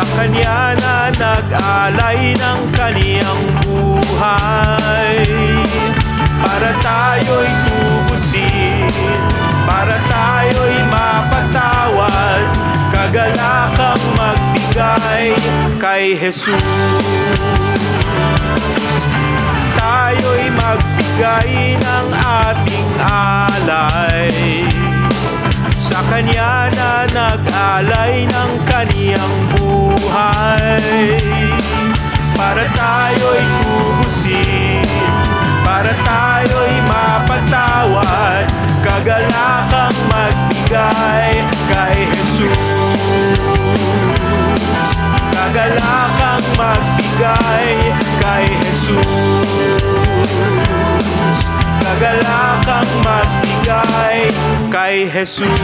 Sa Kanya na nag-alay ng kaniyang buhay. Para tayo'y tubusin Para tayo'y mapatawad Kagalakang magbigay kay Jesus. Tayo'y magbigay ng ating alay. Sa Kanya na nag-alay ng kaniyang buhay Para tayo'y tubusin Para tayo'y mapatawad Kagalakang magbigay kay Jesus. Kagalakang magbigay kay Jesus. Kagalakang magbigay kay Jesus